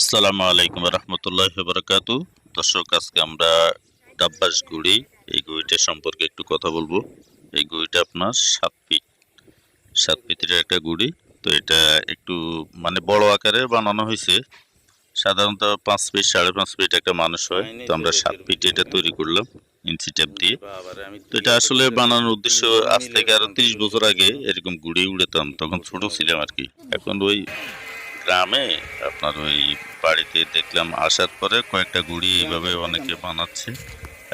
আসসালামু আলাইকুম রহমতুল্লাহ বরকাতু দর্শক আজকে আমরা ডাব্বাস গুড়ি এই গুড়িটা সম্পর্কে একটু কথা বলব। এই গুড়িটা আপনার সাত ফিট। সাত ফিটের একটা গুড়ি। তো এটা একটু মানে বড় আকারে বানানো হয়েছে। সাধারণত পাঁচ ফিট সাড়ে পাঁচ ফিট একটা মানুষ হয়। তো আমরা সাত ফিট এটা তৈরি করলাম ইঞ্চি টেপ দিয়ে। তো এটা আসলে বানানোর উদ্দেশ্য আজ থেকে আরও তিরিশ বছর আগে এরকম গুড়ি উড়েতাম তখন ছোট ছিলাম আর কি। এখন ওই গ্রামে আপনার ওই বাড়িতে দেখলাম আসার পরে কয়েকটা গুড়ি এইভাবে অনেকে বানাচ্ছে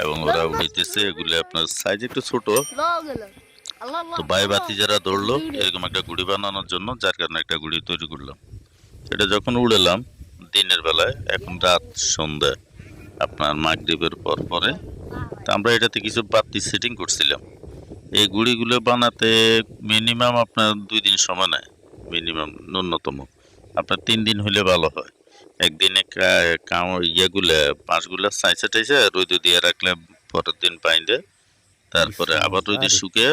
এবং ওরা উড়িতেছে এগুলো আপনার সাইজ একটু ছোট। তো বাই বাতি যারা দৌড়লো এরকম একটা গুড়ি বানানোর জন্য যার কারণে একটা গুড়ি তৈরি করলাম। এটা যখন উড়েলাম দিনের বেলায় এখন রাত সন্ধ্যা আপনার মাগরীবের পর পরে তো আমরা এটাতে কিছু বাতি সেটিং করছিলাম। এই গুড়িগুলো বানাতে মিনিমাম আপনার দুই দিন সময় নেয় মিনিমাম ন্যূনতম। আপনার তিন দিন হইলে ভালো হয়। একদিনে ইয়েগুলা পাঁচগুলা সাইসা টাইসা রোদে দিয়ে রাখলে পরের দিন পাইলে তারপরে আবার রোদে শুকে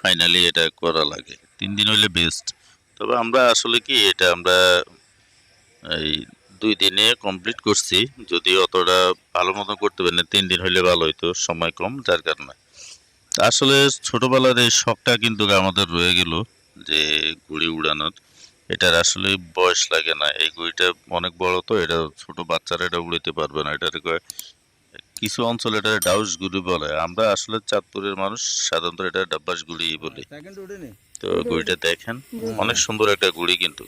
ফাইনালি এটা করা লাগে। তিন দিন হইলে বেস্ট তবে আমরা আসলে কি এটা আমরা এই দুই দিনে কমপ্লিট করছি যদি অতটা ভালো মতো করতে পারি না তিন দিন হইলে ভালো হইতো সময় কম যার কারণে। আসলে ছোটবেলার এই শখটা কিন্তু আমাদের রয়ে গেল যে ঘুড়ি উড়ানোর। এটার আসলে বয়স লাগে না। এই গুড়িটা অনেক বড় তো এটা ছোট বাচ্চারা এটা উড়াইতে পারবে না। এটার কয় কিছু অঞ্চলে এটা ডাউস গুড়ি বলে। আমরা আসলে চাঁদপুরের মানুষ সাধারণত এটা ডাব্বাস গুড়ি বলি। তো গুড়িটা দেখেন অনেক সুন্দর একটা গুড়ি কিন্তু।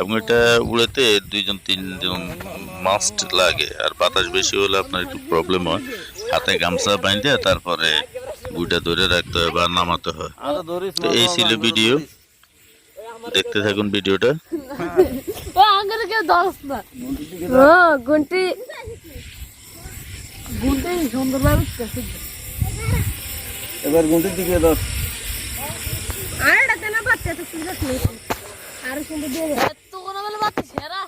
এবং এটা উড়েতে দুইজন তিনজন মাস্ট লাগে। আর বাতাস বেশি হলে আপনার একটু প্রবলেম হয়। হাতে গামছা বাঁধে তারপরে গুড়িটা ধরে রাখতে হয় বা নামাতে হয়। তো এই ছিল ভিডিও দেখতে থাকুন ভিডিওটা। ও আঙ্গুলে কেউ দশ না। হ্যাঁ গুন্টি। গুন্টি সুন্দরভাবে এবার গুন্টির দিকে দশ আর এটা কেন বাচ্চা তো সুন্দর আর সুন্দর দিয়ে তো কোনো বলে বাচ্চা সেরা।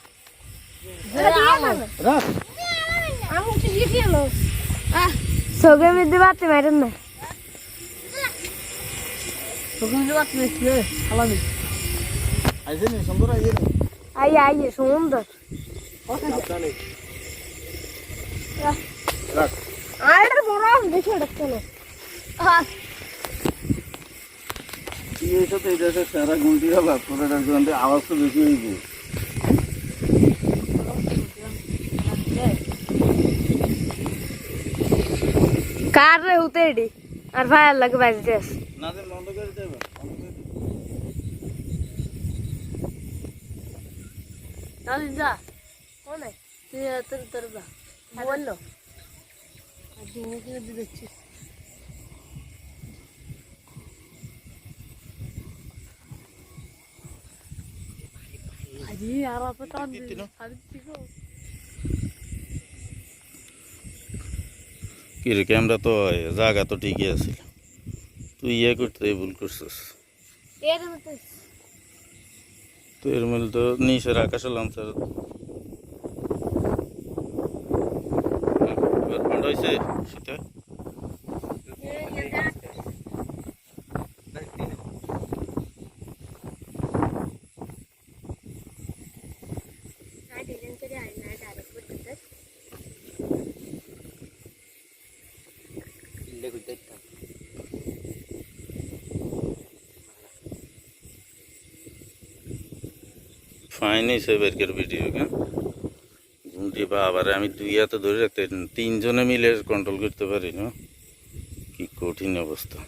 রাখ। আমি উঠে গিয়ে এলো? সগে মধ্যে বাচ্চা মারেন না। সগে মধ্যে বাচ্চা মেরে খালামি। আইসে সুন্দর আইসে আই আই সুন্দর। রাখ। আর বড় দেখে এটা কেন? কি হয়েছে তো? সারা গুন্টি হবে তোর এটা আওয়াজ তো বেশি হয়েছে কার রে হুতে আর ভাই আল্লাহ কে বাজতে না দেন করে দেবে। তাহলে যা কোনে তুই তোর তোর যা বলল আর দিনে কিনে দিয়ে দেখছিস আজি আর আপে টান দিল আর দিগো কি রে ক্যামেরা তো জায়গা তো ঠিকই আছিল তুই ইয়ে করতে ভুল করছিস এর মতো তুই এর মধ্যে তো নিচের আকাশে ফাইন হয়েছে বেরকের ভিডিও কেন ঘুমটি বাবারে আমি দুই হাতে ধরে রাখতে তিনজনে মিলে কন্ট্রোল করতে পারি না। কি কঠিন অবস্থা।